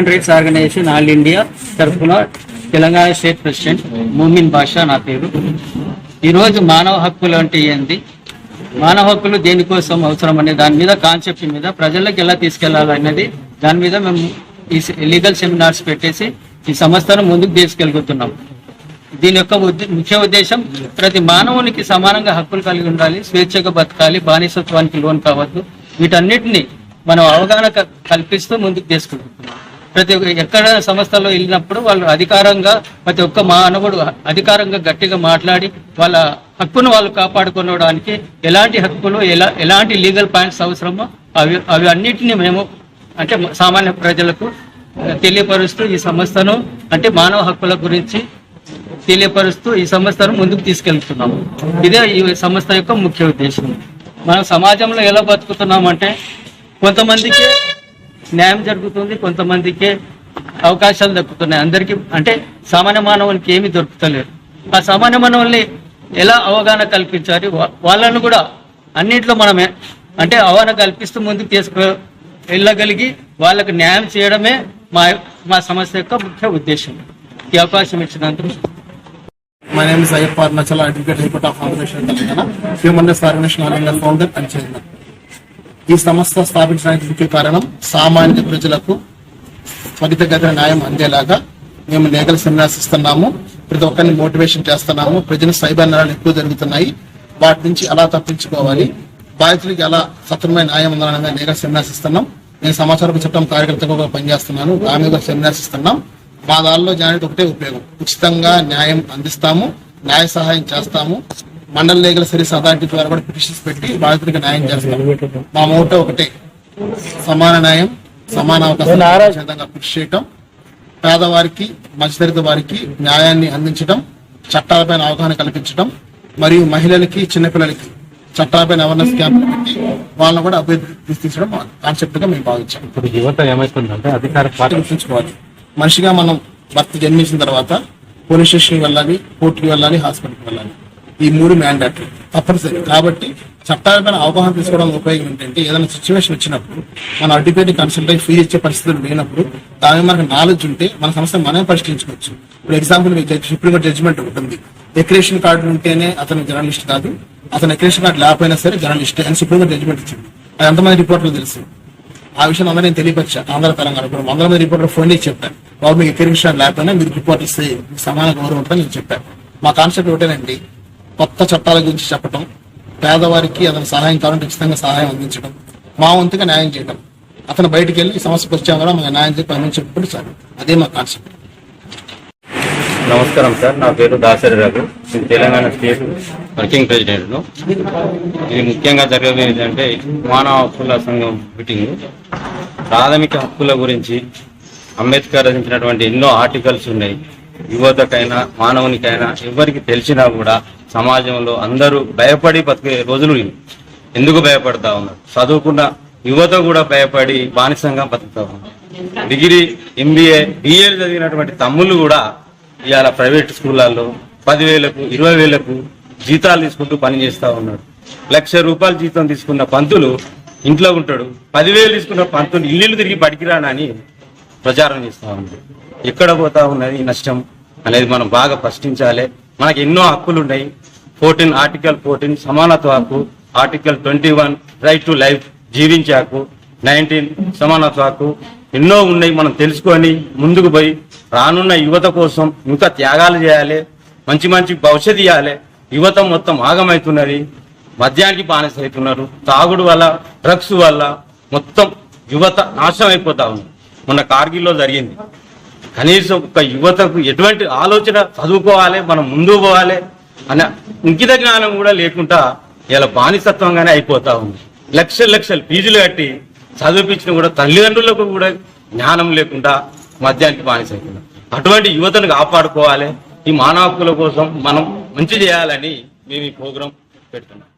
Human rights organization all India తరఫున Telangana state president Momin Basha నా పేరు. ఈరోజు మానవ హక్కులు అంటే ఏంది? మానవ హక్కులు దేనికోసం అవసరం అనే దాని మీద కాన్సెప్ట్ మీద ప్రజలకు ఎలా తీసుకెళ్ళాలనేది దాని మీద మేము ఈ లీగల్ సెమినార్స్ పెట్టేసి ఈ సంస్థను ముందుకు తీసుకెళ్తున్నాం. దీని యొక్క ముఖ్య ఉద్దేశం ప్రతి మానవునికి సమానంగా హక్కులు కలిగి ఉండాలి స్వేచ్ఛగా బతకాలి బానిసత్వానికి లోన్ కావద్దు. వీటన్నిటిని మనం అవగాహన కల్పిస్తూ ముందుకు తీసుకెళ్తున్నాం ప్రతి ఒక్క ఎక్కడ సంస్థలో వెళ్ళినప్పుడు వాళ్ళు అధికారంగా ప్రతి ఒక్క మానవుడు అధికారంగా గట్టిగా మాట్లాడి వాళ్ళ హక్కును వాళ్ళు కాపాడుకోవడానికి ఎలాంటి హక్కులు ఎలా ఎలాంటి లీగల్ పాయింట్స్ అవసరమో అవి అవి అన్నిటిని మేము అంటే సామాన్య ప్రజలకు తెలియపరుస్తూ ఈ సంస్థను అంటే మానవ హక్కుల గురించి తెలియపరుస్తూ ఈ సంస్థను ముందుకు తీసుకెళ్తున్నాము. ఇదే ఈ సంస్థ యొక్క ముఖ్య ఉద్దేశం. మనం సమాజంలో ఎలా బతుకుతున్నామంటే కొంతమందికి న్యాయం జరుగుతుంది కొంతమందికి అవకాశాలు దక్కుతున్నాయి. అందరికీ అంటే సామాన్య మానవునికి ఏమీ దొరుకుతలేదు. ఆ సామాన్య మానవుల్ని ఎలా అవగాహన కల్పించాలి? వాళ్ళను కూడా అన్నింటిలో మనమే అంటే అవగాహన కల్పిస్తూ ముందుకు తీసుకు వెళ్ళగలిగి వాళ్ళకు న్యాయం చేయడమే మా మా సమస్య యొక్క ముఖ్య ఉద్దేశం. ఈ అవకాశం ఇచ్చినందుకు My name is Ayyappa Arunachala, Advocate High Court of Arbitration, Telangana, Human Rights Organization founder and chairman. ఈ సంస్థ స్థాపించడానికి ముఖ్య కారణం సామాన్య ప్రజలకు త్వరితగతిన న్యాయం అందేలాగా మేము లేఖలు సెమినార్స్ ఇస్తున్నాము. ప్రతి ఒక్కరిని మోటివేషన్ చేస్తున్నాము. ప్రజలు సైబర్ నేరాలు ఎక్కువ జరుగుతున్నాయి. వాటి నుంచి ఎలా తప్పించుకోవాలి? బాధితులకి ఎలా సత్వరమైన న్యాయం ఉందనంగా లీగల్ సెమినార్స్ ఇస్తున్నాం. నేను సమాచార చట్టం కార్యకర్తగా కూడా పనిచేస్తున్నాను. ఆమె కూడా సెమినార్స్ ఇస్తున్నాం. మా దానిలో జాయిన్ ఒకటే ఉపయోగం. ఉచితంగా న్యాయం అందిస్తాము. న్యాయ సహాయం చేస్తాము. మండల లీగల్ సర్వీస్ అథారిటీ ద్వారా కూడా పిటిషన్స్ పెట్టి బాధితులకు న్యాయం చేస్తాము మా మోటో ఒకటే. సమాన న్యాయం సమాన అవకాశం కృషి చేయటం పేదవారికి మధ్యతరగతి వారికి న్యాయాన్ని అందించడం చట్టాలపైన అవగాహన కల్పించడం మరియు మహిళలకి చిన్నపిల్లలకి చట్టాలపైన అవేర్నెస్ క్యాంపులు పెట్టి వాళ్ళని కూడా అభివృద్ధి తీసుకురావడం కాన్సెప్ట్గా మేము భావించాం. ఇప్పుడు యువత ఏమైతుందంటే అధికార పార్టీ గుర్తుంచుకోవాలి. మనిషిగా మనం భర్త జన్మించిన తర్వాత పోలీస్ స్టేషన్ వెళ్ళాలి కోర్టుకి వెళ్ళాలి హాస్పిటల్కి వెళ్ళాలి. ఈ మూడు మ్యాండేటరీ తప్పనిసరి. కాబట్టి చట్టాలపైన అవగాహన తీసుకోవడం ఉపయోగం ఏంటంటే ఏదైనా సిచ్యువేషన్ వచ్చినప్పుడు మన అడ్వకేట్ కన్సల్ట్ అయ్యి ఫీ ఇచ్చే పరిస్థితులు లేనప్పుడు దాని మనకు నాలెడ్జ్ ఉంటే మన సమస్య మనమే పరిష్కరించుకోవచ్చు. ఇప్పుడు ఎగ్జాంపుల్ మీకు సుప్రీం కోర్టు జడ్జిమెంట్ ఉంటుంది. ఎక్రేషన్ కార్డు ఉంటేనే అతను జర్నలిస్ట్ కాదు. అతను డెకరేషన్ కార్డు లేకపోయినా సరే జర్నలిస్ట్ అని సుప్రీం కోర్టు జడ్జిమెంట్ ఇచ్చింది. అది ఎంతమంది రిపోర్ట్లు తెలుసు? ఆ విషయం అందరూ నేను తెలియపరిచా. ఆంధ్ర తెలంగాణ ఇప్పుడు వందల మంది రిపోర్టర్ ఫోన్ చేసి చెప్పాను బాబు మీకు ఎక్కడ విషయాలు లేకపోయినా మీరు రిపోర్ట్ ఇస్తే సమాన గౌరవం ఉంటుందని నేను చెప్పాను. మా కాన్సెప్ట్ ఒకటేనండి. కొత్త చట్టాల గురించి చెప్పటం పేదవారికి అతను సహాయం కావాలంటే ఖచ్చితంగా సహాయం అందించడం మా వంతుగా న్యాయం చేయడం అతను బయటికి వెళ్ళి ఈ సమస్యకు వచ్చాం కూడా మాకు న్యాయం చెప్పి అందించకపోతే సార్ అదే మా కాన్సెప్ట్ నమస్కారం సార్ నా పేరు దాసరి రఘు నేను తెలంగాణ స్టేట్ వర్కింగ్ ప్రెసిడెంట్ను ఇది ముఖ్యంగా జరిగేది ఏంటంటే మానవ హక్కుల సంఘం మీటింగ్. ప్రాథమిక హక్కుల గురించి అంబేద్కర్ రచించినటువంటి ఎన్నో ఆర్టికల్స్ ఉన్నాయి. యువతకైనా మానవునికైనా ఎవరికి తెలిసినా కూడా సమాజంలో అందరూ భయపడి బతికే రోజులు ఎందుకు భయపడతా ఉన్నారు? చదువుకున్న యువత కూడా భయపడి బానిసంగా బతుకుతా ఉన్నారు. డిగ్రీ ఎంబీఏ బిఏ చదివినటువంటి తమ్ముళ్ళు కూడా ఇవాళ ప్రైవేట్ స్కూళ్ళల్లో పదివేలకు ఇరవై వేలకు జీతాలు తీసుకుంటూ పనిచేస్తా ఉన్నాడు లక్ష రూపాయల జీతం తీసుకున్న పంతులు ఇంట్లో ఉంటాడు. పదివేలు తీసుకున్న పంతులు ఇల్లు తిరిగి బడికిరానని ప్రచారం చేస్తా ఉంది ఎక్కడ పోతా ఉన్నది నష్టం అనేది మనం బాగా ప్రశ్నించాలి. మనకి ఎన్నో హక్కులు ఉన్నాయి ఫోర్టీన్ ఆర్టికల్ ఫోర్టీన్ సమానత్వ హక్కు article twenty one right to life జీవించే హక్కు నైన్టీన్ సమానత్వ హక్కు ఎన్నో ఉన్నాయి మనం తెలుసుకొని ముందుకు పోయి రానున్న యువత కోసం ఇంకా త్యాగాలు చేయాలి మంచి మంచి భవిష్యత్తు ఇవ్వాలి యువత మొత్తం ఆగమవుతున్నది మద్యానికి బానిస అవుతున్నారు తాగుడు వల్ల డ్రగ్స్ వల్ల మొత్తం యువత నాశనం అయిపోతా ఉంది. మొన్న కార్గిల్లో జరిగింది. కనీసం ఒక యువతకు ఎటువంటి ఆలోచన చదువుకోవాలి మనం ముందుకు పోవాలి అన్న ఇంకిత జ్ఞానం కూడా లేకుండా ఇలా బానిసత్వంగానే అయిపోతా ఉంది. లక్షలు లక్షలు ఫీజులు కట్టి చదివిపించిన కూడా తల్లిదండ్రులకు కూడా జ్ఞానం లేకుండా మద్యానికి బానిస అటువంటి యువతను కాపాడుకోవాలి. ఈ మానవ హక్కుల కోసం మనం మంచి చేయాలని మేము ఈ ప్రోగ్రాం పెడుతున్నాం.